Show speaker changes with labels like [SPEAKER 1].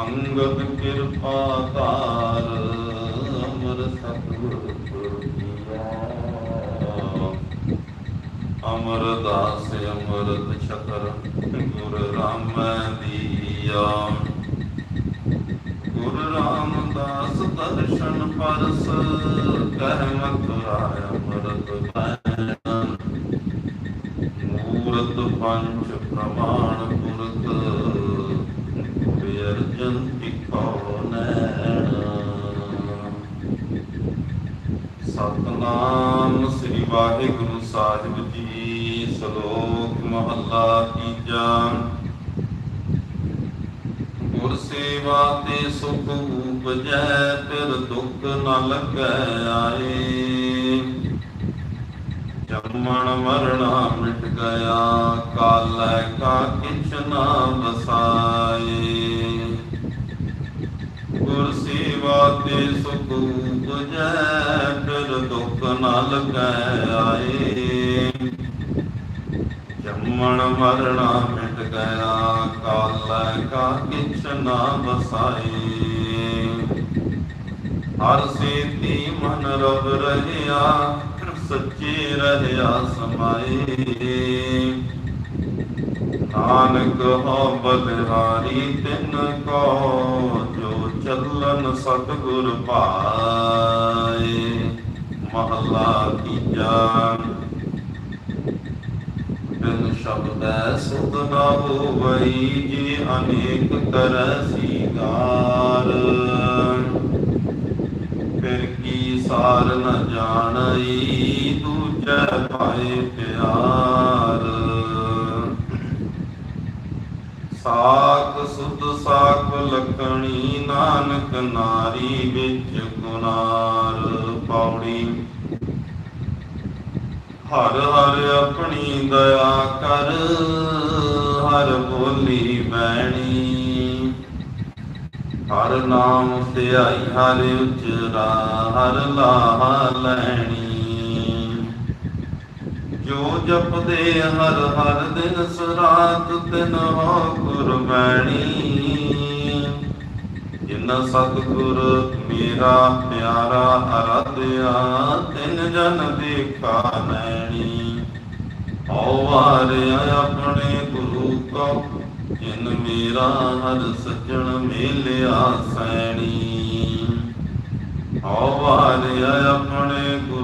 [SPEAKER 1] ਅੰਗਦ ਕਿਰਪਾ ਧਾਰ, ਅਮਰ ਸਤਿਗੁਰ ਪੁਰਖਿਆ ਅਮਰਦਾਸ ਅਮਰਤ ਛਤਰ ਗੁਰ ਰਾਮੈ ਦੀਆ। ਗੁਰ ਰਾਮਦਾਸ ਦਰਸ਼ਨ ਪਰਸ ਕਹਿ ਮਥੁਰਾਇ ਅਮਰਤ ਭੈਣ ਮੂਰਤ ਪੰਚ ਪ੍ਰਮਾਣ ਪੁਰਖ ਅਰਜਨ ਪਿਖੋ ਨੈਣ ਸਤਨਾਮ ਸ੍ਰੀ ਵਾਹਿਗੁਰੂ ਸਾਹਿਬ ਜੀ, ਸ਼ਲੋਕ ਮਹੱਲਾ ਤੀਜਾ। ਗੁਰ ਸੇਵਾ ਤੇ ਸੁਖ ਉਪਜੈ, ਫਿਰ ਦੁੱਖ ਨ ਲੱਗੈ ਆਏ। ਜੰਮਣ ਮਰਣਾ ਮਿਟ ਗਿਆ, ਕਾਲੈ ਕਾ ਕਿਛ ਨਾ ਬਸਾਏ ਗੁਰ ਸੇਵਾ ਤੇ ਸੁਖ ਉਪਜੈ ਫਿਰ ਦੁੱਖ ਨ ਲੱਗੈ ਆਏ। ਜੰਮਣ ਮਰਣਾ ਮਿਟ ਗਿਆ, ਕਾਲੈ ਕਾ ਕਿਛ ਨਾ ਬਸਾਏ ਹਰ ਸੇਤੀ ਮਨ ਰਵ ਰਹਿਆ ਸੱਚੇ ਰਹਿਆ ਸਮਾਏ। ਨਾਨਕ ਹੋ ਬਲਿਹਾਰੀ ਤਿਨ ਕੋ ਜੋ ਚੱਲਨ ਸਤਿਗੁਰ ਭਾਏ, ਮਹੱਲਾ ਤੀਜਾ। ਬਿਨ ਸ਼ਬਦੈ ਸੁਧ ਨਾ ਹੋਵਈ, ਜੀ ਅਨੇਕ ਤਰੈ ਸੀਗਾਰ ਫਿਰ ਕੀ ਸਾਰ ਨ ਜਾਣਈ, ਦੂਜੈ ਪਾਏ ਪਿਆਰ। ਸਾਖ ਸੁਧ ਸਾਖ ਲਖਣੀ ਨਾਨਕ ਨਾਰੀ ਵਿੱਚ ਗੁਨਾਰ ਪਾਉਣੀ। ਹਰ ਹਰ ਆਪਣੀ ਦਇਆ ਕਰ, ਹਰ ਬੋਲੀ ਬੈਣੀ ਹਰ ਨਾਮ ਧਿਆਈ ਹਰ ਉਚਰਾ, ਹਰ ਲਾਹ ਲੈਣੀ। ਜੋ ਜਪਦੇ ਹਰ ਹਰ ਦਿਨ ਸਰਾਤ ਤਿਨ ਹੋ ਗੁਰਬਾਣੀ ਜਿਨ ਸਤਿਗੁਰ ਮੇਰਾ ਪਿਆਰਾ ਅਰਾਧਿਆ, ਤਿਨ ਜਨ ਦੇਖਾ ਨੈਣੀ। ਹਉ ਵਾਰਿਆ ਆਪਣੇ ਗੁਰੂ ਕੋ, ਜਿਨ ਮੇਰਾ ਹਰ ਸੱਜਣ ਮੇਲਿਆ ਸੈਣੀ। ਹਉ ਵਾਰਿਆ ਆਪਣੇ ਗੁਰੂ